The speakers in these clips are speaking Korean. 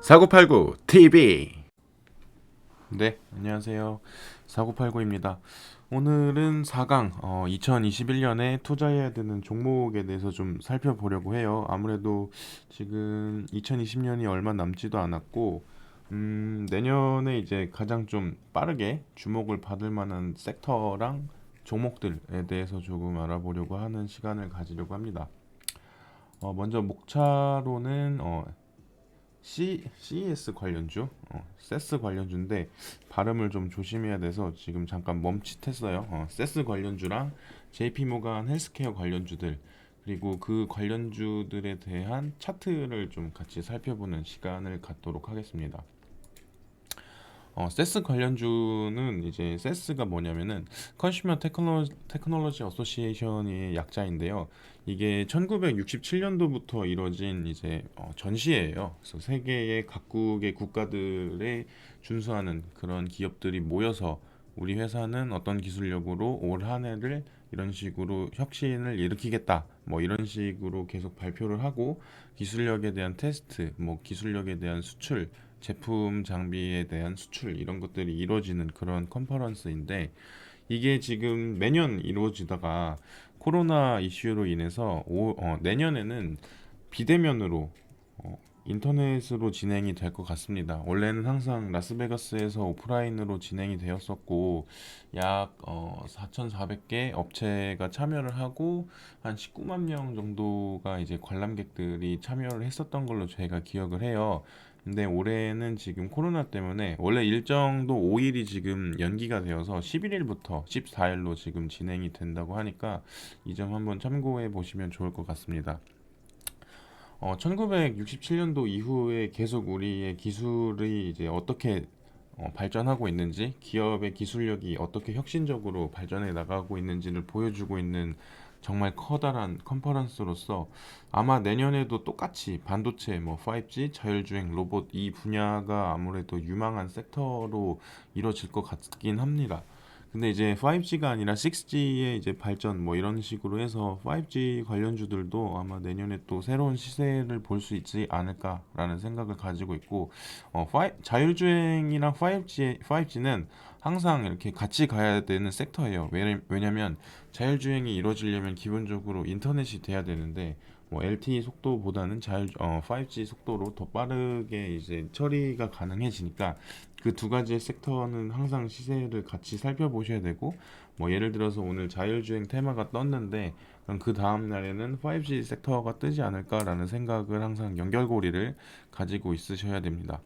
사고팔구 TV 네 안녕하세요. 사고팔구입니다. 오늘은 4강 어, 2021년에 투자해야 되는 종목에 대해서 좀 살펴보려고 해요. 아무래도 지금 2020년이 얼마 남지도 않았고 음, 내년에 이제 가장 좀 빠르게 주목을 받을 만한 섹터랑 종목들에 대해서 조금 알아보려고 하는 시간을 가지려고 합니다 어, 먼저 목차로는 어, C, CES 관련주, 어, 세스 관련주인데 발음을 좀 조심해야 돼서 지금 잠깐 멈칫했어요. 어, 세스 관련주랑 JP 모간 헬스케어 관련주들 그리고 그 관련주들에 대한 차트를 좀 같이 살펴보는 시간을 갖도록 하겠습니다. 어, 세스 관련주는 이제 세스가 뭐냐면은 컨슈머 테크놀로지, 어소시에이션의 약자인데요. 이게 1967년도부터 이루어진 이제 어, 전시회예요. 그래서 세계의 각국의 국가들에 준수하는 그런 기업들이 모여서 우리 회사는 어떤 기술력으로 올 한 해를 이런 식으로 혁신을 일으키겠다. 뭐 이런 식으로 계속 발표를 하고 기술력에 대한 테스트, 뭐 기술력에 대한 수출, 제품 장비에 대한 수출 이런 것들이 이루어지는 그런 컨퍼런스인데 이게 지금 매년 이루어지다가 코로나 이슈로 인해서 오, 어, 내년에는 비대면으로 어, 인터넷으로 진행이 될 것 같습니다. 원래는 항상 라스베가스에서 오프라인으로 진행이 되었었고 약 어, 4,400개 업체가 참여를 하고 한 19만 명 정도가 이제 관람객들이 참여를 했었던 걸로 제가 기억을 해요. 근데 올해는 지금 코로나 때문에 원래 일정도 5일이 지금 연기가 되어서 11일부터 14일로 지금 진행이 된다고 하니까 이 점 한번 참고해 보시면 좋을 것 같습니다. 어, 1967년도 이후에 계속 우리의 기술이 이제 어떻게 어, 발전하고 있는지, 기업의 기술력이 어떻게 혁신적으로 발전해 나가고 있는지를 보여주고 있는 정말 커다란 컨퍼런스로서 아마 내년에도 똑같이 반도체, 뭐 5G, 자율주행, 로봇 이 분야가 아무래도 유망한 섹터로 이루어질 것 같긴 합니다. 근데 이제 5G가 아니라 6G의 이제 발전 뭐 이런 식으로 해서 5G 관련주들도 아마 내년에 또 새로운 시세를 볼 수 있지 않을까라는 생각을 가지고 있고 어, 5, 자율주행이랑 5G 5G는 항상 이렇게 같이 가야 되는 섹터예요. 왜냐, 왜냐면 자율주행이 이루어지려면 기본적으로 인터넷이 돼야 되는데 뭐 LTE 속도보다는 자율 어, 5G 속도로 더 빠르게 이제 처리가 가능해지니까 그 두 가지의 섹터는 항상 시세를 같이 살펴보셔야 되고 뭐 예를 들어서 오늘 자율주행 테마가 떴는데 그럼 그 다음 날에는 5G 섹터가 뜨지 않을까라는 생각을 항상 연결고리를 가지고 있으셔야 됩니다.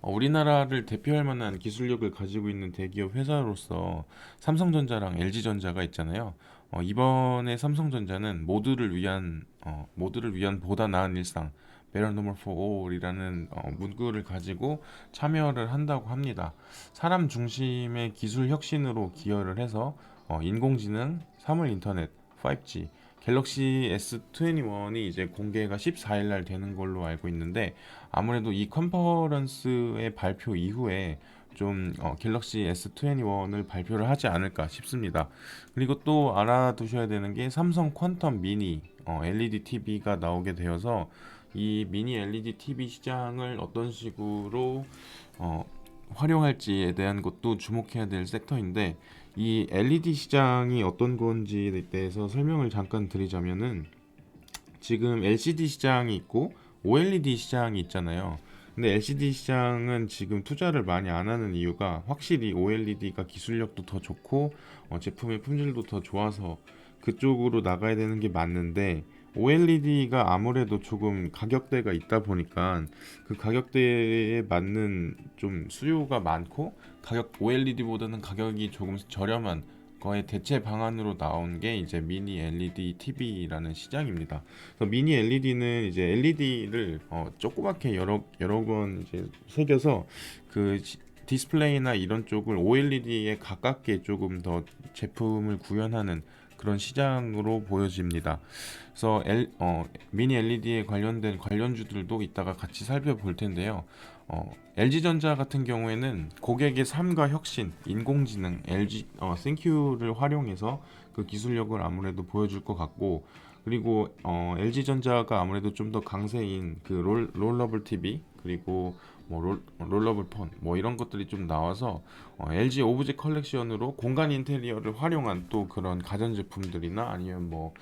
어, 우리나라를 대표할 만한 기술력을 가지고 있는 대기업 회사로서 삼성전자랑 LG전자가 있잖아요. 어, 이번에 삼성전자는 모두를 위한 어, 모두를 위한 보다 나은 일상 Better Normal for All이라는 어, 문구를 가지고 참여를 한다고 합니다. 사람 중심의 기술 혁신으로 기여를 해서 어, 인공지능, 사물 인터넷, 5G, 갤럭시 S21이 이제 공개가 14일 날 되는 걸로 알고 있는데 아무래도 이 컨퍼런스의 발표 이후에 좀 어, 갤럭시 S21을 발표를 하지 않을까 싶습니다. 그리고 또 알아두셔야 되는 게 삼성 퀀텀 미니 어, LED TV가 나오게 되어서 이 미니 LED TV 시장을 어떤 식으로 어, 활용할지에 대한 것도 주목해야 될 섹터인데 이 LED 시장이 어떤 건지에 대해서 설명을 잠깐 드리자면은 지금 LCD 시장이 있고 OLED 시장이 있잖아요. 근데 LCD 시장은 지금 투자를 많이 안 하는 이유가 확실히 OLED가 기술력도 더 좋고 어, 제품의 품질도 더 좋아서 그쪽으로 나가야 되는 게 맞는데 OLED가 아무래도 조금 가격대가 있다 보니까 그 가격대에 맞는 좀 수요가 많고 가격 OLED보다는 가격이 조금 저렴한 거의 대체 방안으로 나온 게 이제 미니 LED TV라는 시장입니다. 그래서 미니 LED는 이제 LED를 어, 조그맣게 여러 여러 번 이제 새겨서 그 시- 디스플레이나 이런 쪽을 OLED에 가깝게 조금 더 제품을 구현하는 그런 시장으로 보여집니다. 그래서 L, 어, 미니 LED에 관련된 관련주들도 이따가 같이 살펴볼 텐데요. 어, LG전자 같은 경우에는 고객의 삶과 혁신, 인공지능, LG 어, 땡큐를 활용해서 그 기술력을 아무래도 보여줄 것 같고 그리고 어, LG전자가 아무래도 좀 더 강세인 그 롤, 롤러블 TV 그리고 뭐 롤, 롤러블 폰 뭐 이런 것들이 좀 나와서 어, LG 오브젝 컬렉션으로 공간 인테리어를 활용한 또 그런 가전 제품들이나 아니면 뭐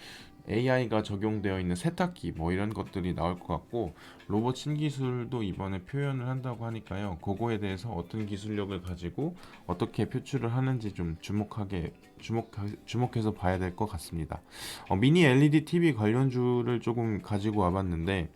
AI가 적용되어 있는 세탁기 뭐 이런 것들이 나올 것 같고 로봇 신기술도 이번에 표현을 한다고 하니까요. 그거에 대해서 어떤 기술력을 가지고 어떻게 표출을 하는지 좀 주목하게 주목 주목해서 봐야 될 것 같습니다. 어, 미니 LED TV 관련주를 조금 가지고 와봤는데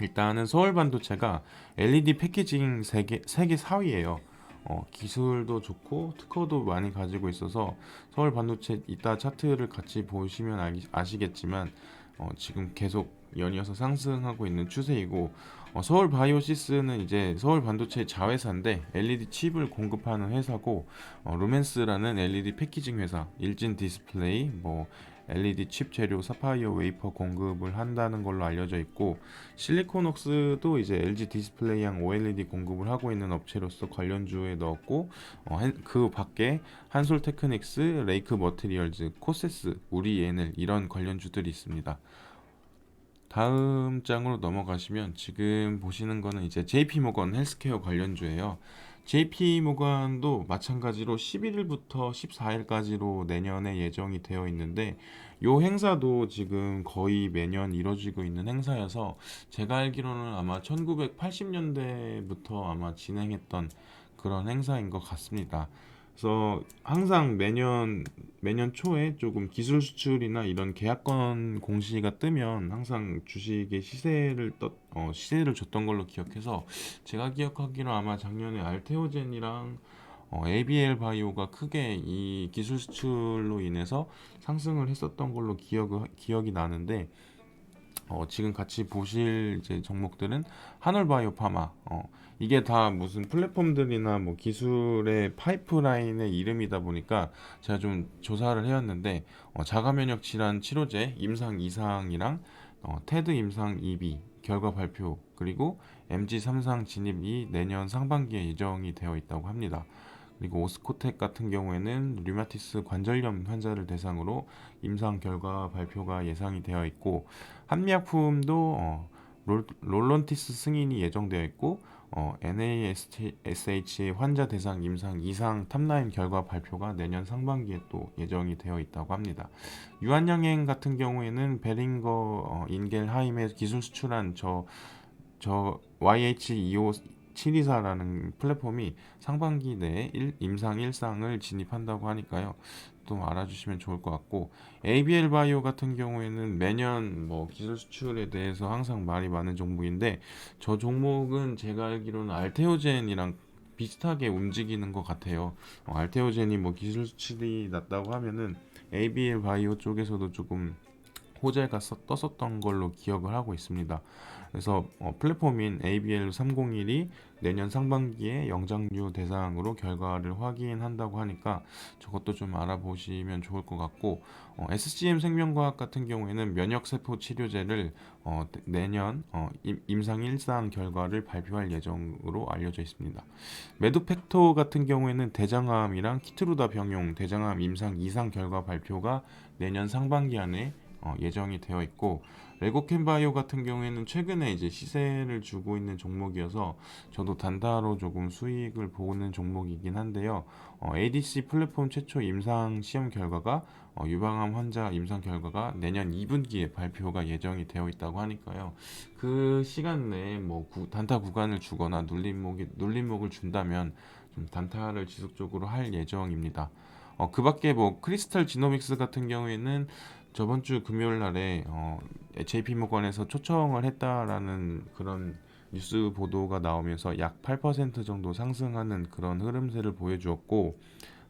일단은 서울 반도체가 LED 패키징 세계 세계 4위예요. 어, 기술도 좋고 특허도 많이 가지고 있어서 서울 반도체 이따 차트를 같이 보시면 알, 아시겠지만 어, 지금 계속 연이어서 상승하고 있는 추세이고 어, 서울 바이오시스는 이제 서울 반도체 자회사인데 LED 칩을 공급하는 회사고 어, 루멘스라는 LED 패키징 회사, 일진 디스플레이, 뭐 LED 칩 재료 사파이어 웨이퍼 공급을 한다는 걸로 알려져 있고 실리콘웍스도 이제 LG 디스플레이형 OLED 공급을 하고 있는 업체로서 관련주에 넣었고 어, 한- 그 밖에 한솔 테크닉스, 레이크 머티리얼즈, 코세스, 우리 예넬 이런 관련주들이 있습니다. 다음 장으로 넘어가시면 지금 보시는 거는 이제 JP 모건 헬스케어 관련주예요. JP 모건도 마찬가지로 11일부터 14일까지로 내년에 예정이 되어 있는데 요 행사도 지금 거의 매년 이뤄지고 있는 행사여서 제가 알기로는 아마 1980년대부터 아마 진행했던 그런 행사인 것 같습니다. 그래서 항상 매년 매년 초에 조금 기술 수출이나 이런 계약권 공시가 뜨면 항상 주식의 시세를 떠, 어, 시세를 줬던 걸로 기억해서 제가 기억하기로 아마 작년에 알테오젠이랑 어, ABL 바이오가 크게 이 기술 수출로 인해서 상승을 했었던 걸로 기억 기억이 나는데 어, 지금 같이 보실 이제 종목들은 한올바이오 파마 어, 이게 다 무슨 플랫폼들이나 뭐 기술의 파이프라인의 이름이다 보니까 제가 좀 조사를 해왔는데 어, 자가 면역 질환 치료제 임상 2상이랑 어, 테드 임상 2비 결과 발표 그리고 MG 3상 진입이 내년 상반기에 예정이 되어 있다고 합니다. 그리고 오스코텍 같은 경우에는 류마티스 관절염 환자를 대상으로 임상 결과 발표가 예상이 되어 있고 한미약품도 어, 롤, 롤런티스 승인이 예정되어 있고 어, NASH 환자 대상 임상 이상 탑라인 결과 발표가 내년 상반기에 또 예정이 되어 있다고 합니다. 유한양행 같은 경우에는 베링거 어, 인겔하임에 기술 수출한 저, 저 YH25 724라는 플랫폼이 상반기 내에 일- 임상 1상을 진입한다고 하니까요. 또 알아주시면 좋을 것 같고 ABL 바이오 같은 경우에는 매년 뭐 기술 수출에 대해서 항상 말이 많은 종목인데 저 종목은 제가 알기로는 알테오젠이랑 비슷하게 움직이는 것 같아요. 어, 알테오젠이 뭐 기술 수출이 낮다고 하면은 ABL 바이오 쪽에서도 조금 호재가 써- 떴었던 걸로 기억을 하고 있습니다. 그래서 어, 플랫폼인 ABL 301이 내년 상반기에 영장류 대상으로 결과를 확인한다고 하니까 저것도 좀 알아보시면 좋을 것 같고 어, SCM 생명과학 같은 경우에는 면역세포 치료제를 어, 내년 어, 임- 임상 1상 결과를 발표할 예정으로 알려져 있습니다. 메드팩토 같은 경우에는 대장암이랑 키트루다 병용 대장암 임상 2상 결과 발표가 내년 상반기 안에 어, 예정이 되어 있고 레고캔바이오 같은 경우에는 최근에 이제 시세를 주고 있는 종목이어서 저도 단타로 조금 수익을 보는 종목이긴 한데요. 어, ADC 플랫폼 최초 임상 시험 결과가 어, 유방암 환자 임상 결과가 내년 2분기에 발표가 예정이 되어 있다고 하니까요. 그 시간 내에 뭐 구- 단타 구간을 주거나 눌림목이 눌림목을 준다면 좀 단타를 지속적으로 할 예정입니다. 어, 그 밖에 뭐 크리스탈 지노믹스 같은 경우에는 저번 주 금요일 날에 어, JP모건에서 초청을 했다라는 그런 뉴스 보도가 나오면서 약 8% 정도 상승하는 그런 흐름세를 보여주었고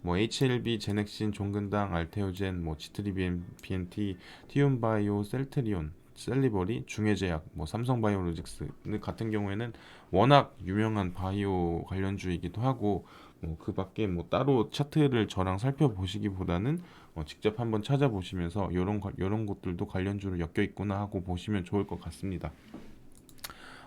뭐 HLB, 제넥신, 종근당, 알테오젠, 뭐 지트리비엔, BNT, 티움바이오, 셀트리온, 셀리버리, 중해제약, 뭐 삼성바이오로직스 같은 경우에는 워낙 유명한 바이오 관련주이기도 하고 뭐 그 밖에 뭐 따로 차트를 저랑 살펴보시기보다는 어, 직접 한번 찾아보시면서 관- 요런 것들도 관련주로 엮여 있구나 하고 보시면 좋을 것 같습니다.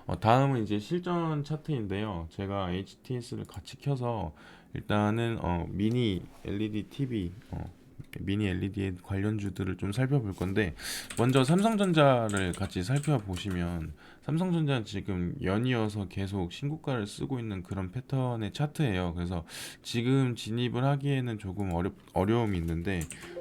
어, 다음은 이제 실전 차트인데요. 제가 HTS를 같이 켜서 일단은 어, 미니 LED TV 어, 미니 LED 관련주들을 좀 살펴볼 건데 먼저 삼성전자를 같이 살펴보시면 삼성전자는 지금 연이어서 계속 신고가를 쓰고 있는 그런 패턴의 차트예요. 그래서 지금 진입을 하기에는 조금 어렵, 어려움이 있는데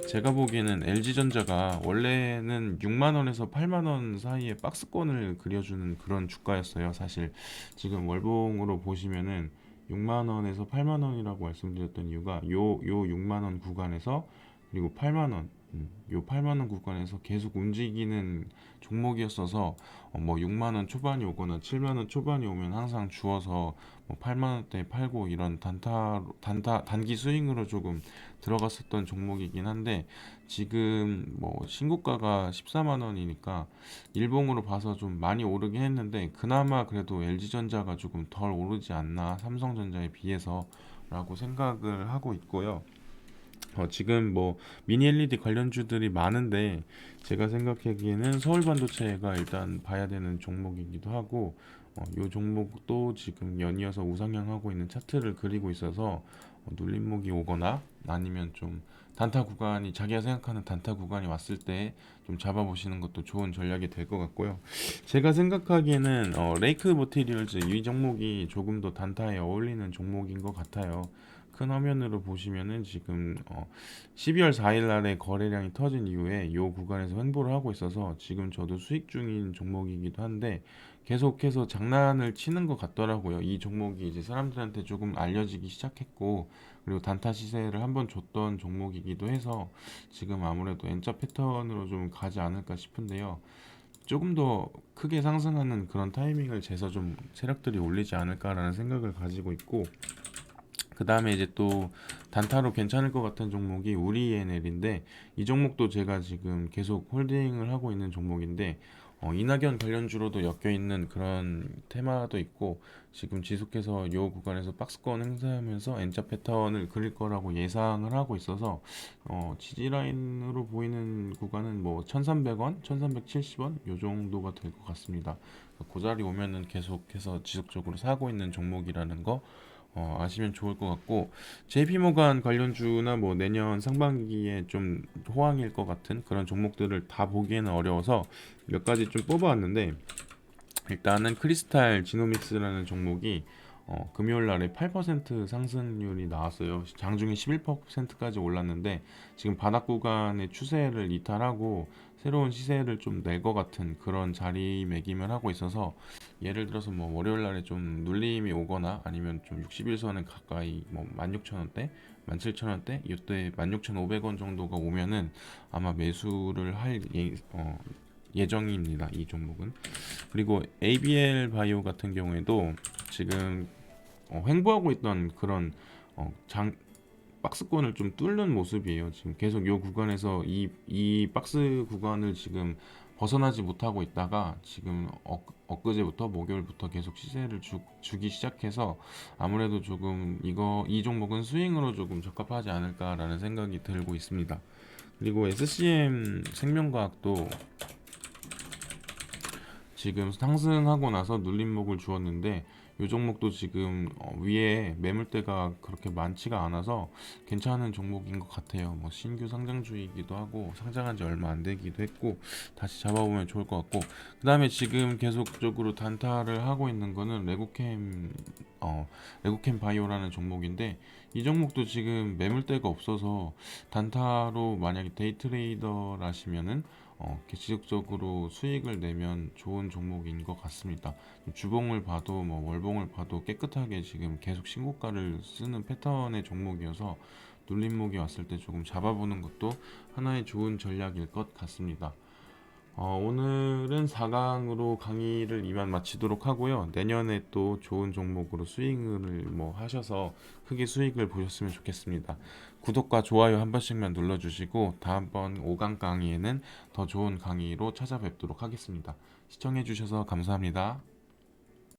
제가 보기에는 LG전자가 원래는 6만 원에서 8만 원 사이에 박스권을 그려주는 그런 주가였어요. 사실 지금 월봉으로 보시면은 6만 원에서 8만 원이라고 말씀드렸던 이유가 요 요 6만 원 구간에서 그리고 8만 원, 음, 요 8만 원 구간에서 계속 움직이는 종목이었어서 어, 뭐 6만 원 초반이 오거나 7만 원 초반이 오면 항상 주어서 뭐 8만 원대 팔고 이런 단타 단타 단기 스윙으로 조금 들어갔었던 종목이긴 한데 지금 뭐 신고가가 14만 원이니까 일봉으로 봐서 좀 많이 오르긴 했는데 그나마 그래도 LG전자가 조금 덜 오르지 않나 삼성전자에 비해서 라고 생각을 하고 있고요. 어, 지금 뭐 미니 LED 관련주들이 많은데 제가 생각하기에는 서울 반도체가 일단 봐야 되는 종목이기도 하고 어, 이 종목도 지금 연이어서 우상향하고 있는 차트를 그리고 있어서 어, 눌림목이 오거나 아니면 좀 단타 구간이 자기가 생각하는 단타 구간이 왔을 때 좀 잡아보시는 것도 좋은 전략이 될 것 같고요. 제가 생각하기에는 어, 레이크 모티리얼즈 이 종목이 조금 더 단타에 어울리는 종목인 것 같아요. 큰 화면으로 보시면은 지금 어 12월 4일 날에 거래량이 터진 이후에 이 구간에서 횡보를 하고 있어서 지금 저도 수익 중인 종목이기도 한데 계속해서 장난을 치는 것 같더라고요. 이 종목이 이제 사람들한테 조금 알려지기 시작했고 그리고 단타 시세를 한번 줬던 종목이기도 해서 지금 아무래도 N자 패턴으로 좀 가지 않을까 싶은데요. 조금 더 크게 상승하는 그런 타이밍을 재서 좀 세력들이 올리지 않을까라는 생각을 가지고 있고 그 다음에 이제 또 단타로 괜찮을 것 같은 종목이 우리에넬인데 이 종목도 제가 지금 계속 홀딩을 하고 있는 종목인데 어, 이낙연 관련주로도 엮여 있는 그런 테마도 있고 지금 지속해서 이 구간에서 박스권 행사하면서 N자 패턴을 그릴 거라고 예상을 하고 있어서 어, 지지 라인으로 보이는 구간은 뭐 1,300원, 1,370원 요 정도가 될 것 같습니다. 그 자리 오면은 계속해서 지속적으로 사고 있는 종목이라는 거 어, 아시면 좋을 것 같고 JP모간 관련주나 뭐 내년 상반기에 좀 호황일 것 같은 그런 종목들을 다 보기에는 어려워서 몇 가지 좀 뽑아왔는데 일단은 크리스탈 지노믹스라는 종목이 어, 금요일 날에 8% 상승률이 나왔어요. 장중에 11%까지 올랐는데 지금 바닥 구간의 추세를 이탈하고 새로운 시세를 좀 낼 것 같은 그런 자리매김을 하고 있어서 예를 들어서 뭐 월요일 날에 좀 눌림이 오거나 아니면 좀 60일선에 가까이 뭐 16,000원대, 17,000원대 이때 16,500원 정도가 오면은 아마 매수를 할 예, 어, 예정입니다. 이 종목은. 그리고 ABL 바이오 같은 경우에도 지금 어, 횡보하고 있던 그런 어, 장 박스권을 좀 뚫는 모습이에요. 지금 계속 이 구간에서 이, 이 박스 구간을 지금 벗어나지 못하고 있다가 지금 엊, 엊그제부터 목요일부터 계속 시세를 주, 주기 시작해서 아무래도 조금 이거 이 종목은 스윙으로 조금 적합하지 않을까라는 생각이 들고 있습니다. 그리고 SCM 생명과학도 지금 상승하고 나서 눌림목을 주었는데 이 종목도 지금 어, 위에 매물대가 그렇게 많지가 않아서 괜찮은 종목인 것 같아요. 뭐 신규 상장주이기도 하고 상장한 지 얼마 안 되기도 했고 다시 잡아보면 좋을 것 같고 그 다음에 지금 계속적으로 단타를 하고 있는 거는 레고캠 어 레고캠 바이오라는 종목인데 이 종목도 지금 매물대가 없어서 단타로 만약에 데이트레이더라시면은 어, 지속적으로 수익을 내면 좋은 종목인 것 같습니다. 주봉을 봐도 뭐 월봉을 봐도 깨끗하게 지금 계속 신고가를 쓰는 패턴의 종목이어서 눌림목이 왔을 때 조금 잡아보는 것도 하나의 좋은 전략일 것 같습니다. 어, 오늘은 4강으로 강의를 이만 마치도록 하고요. 내년에 또 좋은 종목으로 스윙을 뭐 하셔서 크게 수익을 보셨으면 좋겠습니다. 구독과 좋아요 한 번씩만 눌러주시고 다음번 5강 강의에는 더 좋은 강의로 찾아뵙도록 하겠습니다. 시청해주셔서 감사합니다.